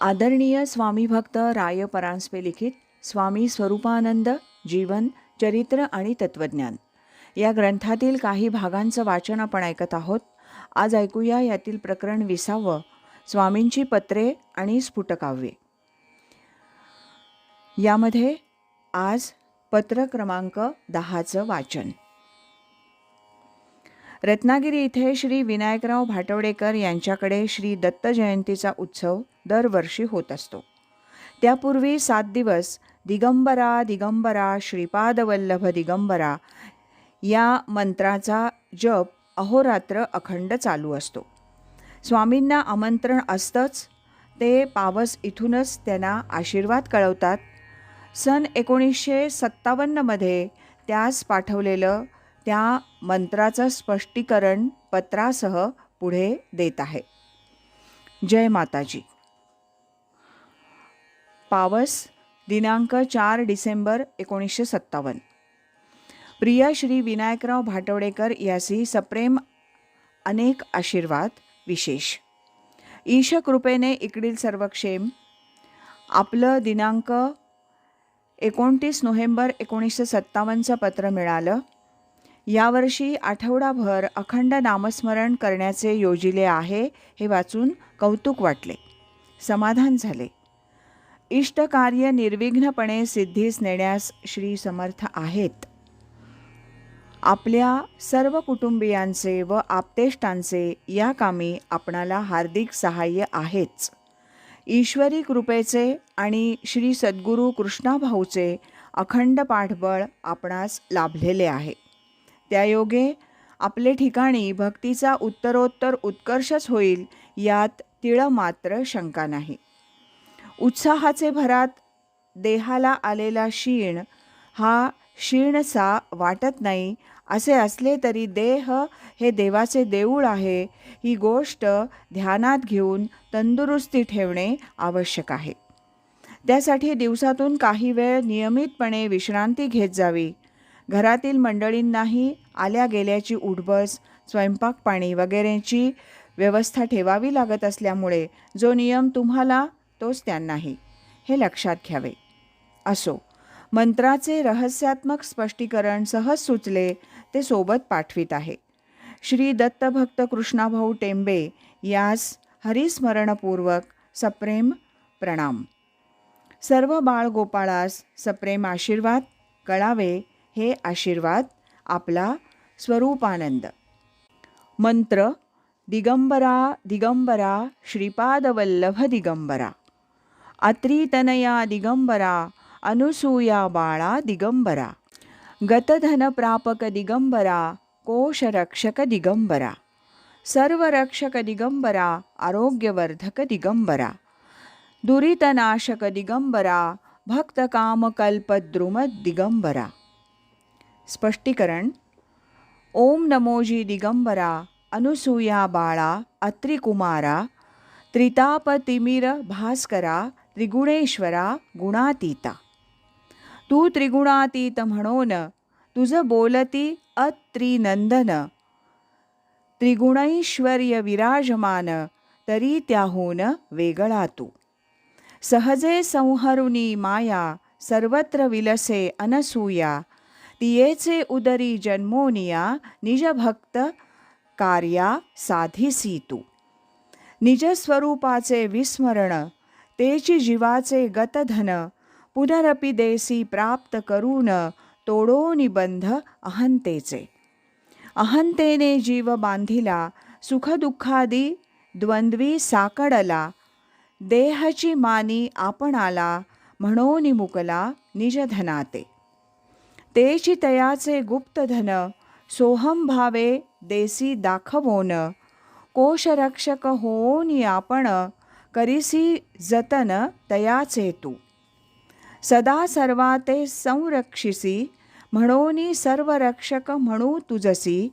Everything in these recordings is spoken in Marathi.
आदरणीय स्वामी भक्त राय परांजपे लिखित स्वामी स्वरूपानंद जीवन चरित्र आणि तत्वज्ञान. या ग्रंथातील काही भागांचं वाचन आपण ऐकत आहोत. आज ऐकूया यातील प्रकरण विसावं स्वामींची पत्रे आणि स्फुटकाव्ये. यामध्ये आज पत्र क्रमांक दहाचं वाचन. रत्नागिरी इथे श्री विनायकराव भाटवडेकर यांच्याकडे श्री दत्त जयंतीचा उत्सव दरवर्षी होत असतो. त्यापूर्वी सात दिवस दिगंबरा दिगंबरा श्रीपादवल्लभ दिगंबरा या मंत्राचा जप अहोरात्र अखंड चालू असतो. स्वामींना आमंत्रण असतंच ते पावस इथूनच त्यांना आशीर्वाद कळवतात. सन एकोणीसशे सत्तावन्नमध्ये त्यास पाठवलेलं त्या मंत्राचं स्पष्टीकरण पत्रासह पुढे देत आहे. जय माताजी. पावस दिनांक चार डिसेंबर एकोणीसशे सत्तावन्न. प्रिय श्री विनायकराव भाटवडेकर यासी सप्रेम अनेक आशीर्वाद विशेष. ईश कृपेने इकडील सर्व क्षेम आपलं दिनांक एकोणतीस नोव्हेंबर एकोणीसशे सत्तावन्नचं पत्र मिळालं. यावर्षी आठवडाभर अखंड नामस्मरण करण्याचे योजिले आहे हे वाचून कौतुक वाटले. समाधान झाले. इष्टकार्य निर्विघ्नपणे सिद्धीस नेण्यास श्री समर्थ आहेत. आपल्या सर्व कुटुंबियांचे व आप्तेष्टांचे या कामी आपणाला हार्दिक सहाय्य आहेच. ईश्वरी कृपेचे आणि श्री सद्गुरू कृष्णाभाऊचे अखंड पाठबळ आपणास लाभलेले आहे. त्यायोगे आपले ठिकाणी भक्तीचा उत्तरोत्तर उत्कर्षच होईल यात तिळ मात्र शंका नाही. उत्साहाचे भरात देहाला आलेला क्षीण हा क्षीणसा वाटत नाही असे असले तरी देह हे देवाचे देऊळ आहे ही गोष्ट ध्यानात घेऊन तंदुरुस्ती ठेवणे आवश्यक आहे. त्यासाठी दिवसातून काही वेळ नियमितपणे विश्रांती घेत जावी. घरातील मंडळींनाही आल्या गेल्याची उठबस स्वयंपाक पाणी वगैरेची व्यवस्था ठेवावी लागत असल्यामुळे जो नियम तुम्हाला तोच त्यांनाही. हे लक्षात घ्यावे. असो मंत्राचे रहस्यात्मक स्पष्टीकरण सहज सुचले ते सोबत पाठवित आहे. श्री दत्तभक्त कृष्णाभाऊ टेंबे यास हरिस्मरणपूर्वक सप्रेम प्रणाम. सर्व बाळगोपाळास सप्रेम आशीर्वाद कळावे हे आशीर्वाद आपला स्वरूपानंद. मंत्र दिगंबरा दिगंबरा श्रीपादवल्लभ दिगंबरा. अत्रितनया दिगंबरा अनुसूया बाळा दिगंबरा. गतधनप्रापक दिगंबरा कोशरक्षक दिगंबरा. सर्वरक्षक दिगंबरा आरोग्यवर्धक दिगंबरा. दुरितनाशक दिगंबरा भक्तकामकल्पद्रुमदिगंबरा स्पष्टीकरण। ओम नमोजी दिगंबरा अनुसूया बाळा अत्रिकुमारा त्रितापतिमिर भास्करा त्रिगुणेश्वरा गुणातीता। तू त्रिगुणातीत म्हणून तुझं बोलती अत्रिनंदन। त्रिगुणैश्वर्य विराजमान तरी त्याहून वेगळा तू। सहजे संहरुनी माया सर्वत्र विलसे अनसूया तियेचे उदरी जन्मोनिया निजभक्त कार्या साधिसी तू निजस्वरूपाचे विस्मरण तेची जीवाचे गतधन पुनरपि देसी प्राप्त करून तोडो निबंध अहंतेचे. अहंतेने जीव बांधिला सुखदुःखादी द्वंद्वी साकडला देहची मानी आपणाला म्हणून मुकला निजधनाते. तेची तयाचे गुप्तधन सोहम भावे देसी दाखवोन. कोशरक्षक होऊन आपण करिसी जतन तयाचे तू. सदा सर्वा ते संरक्षिसी म्हणोनी सर्व रक्षक म्हणू तुझसी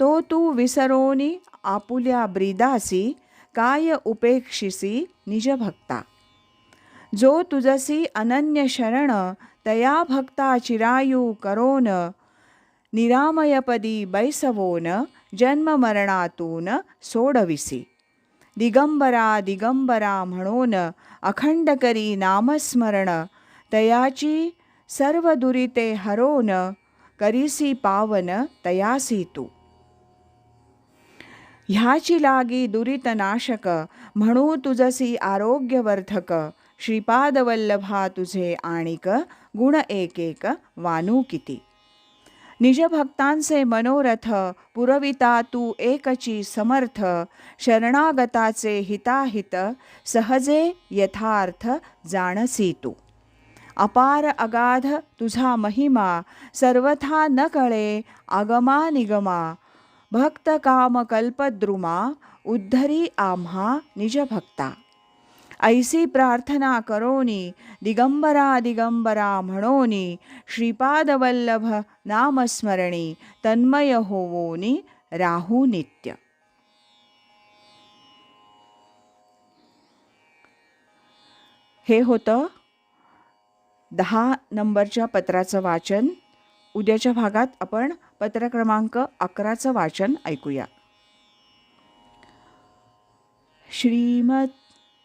तो तू विसरोनी आपुल्या ब्रिदासी काय उपेक्षिसी निजभक्ता. जो तुझसी अनन्य शरण तया भक्ता चिरायू करोन निरामयपदी बैसवोन जन्ममरणातून सोडविसी। दिगंबरा दिगंबरा म्हणून अखंड करी नामस्मरण तयाची सर्व दुरिते हरोन करीसी पावन तयासी तू। ह्याची लागी दुरितनाशक म्हणू तुझसी आरोग्यवर्धक श्रीपादवल्लभा तुझे आणिक गुण एकेक वानू किती निजभक्तांचे मनोरथ पुरविता तू एकची समर्थ शरणागताचे हिताहित सहजे यथार्थ जाणसी तू। अपार अगाध तुझा महिमा सर्वथा न कळे आगमा निगमा भक्त काम कल्पद्रुमा उद्धरी आम्हा निजभक्ता। ऐसी प्रार्थना करोनी दिगंबरा दिगंबरा म्हणोनी श्रीपादवल्लभ नामस्मरणी तन्मय होवोनी राहू नित्य। हे होतं दहा नंबरच्या पत्राचं वाचन. उद्याच्या भागात आपण पत्र क्रमांक अकराचं वाचन ऐकूया. श्रीमत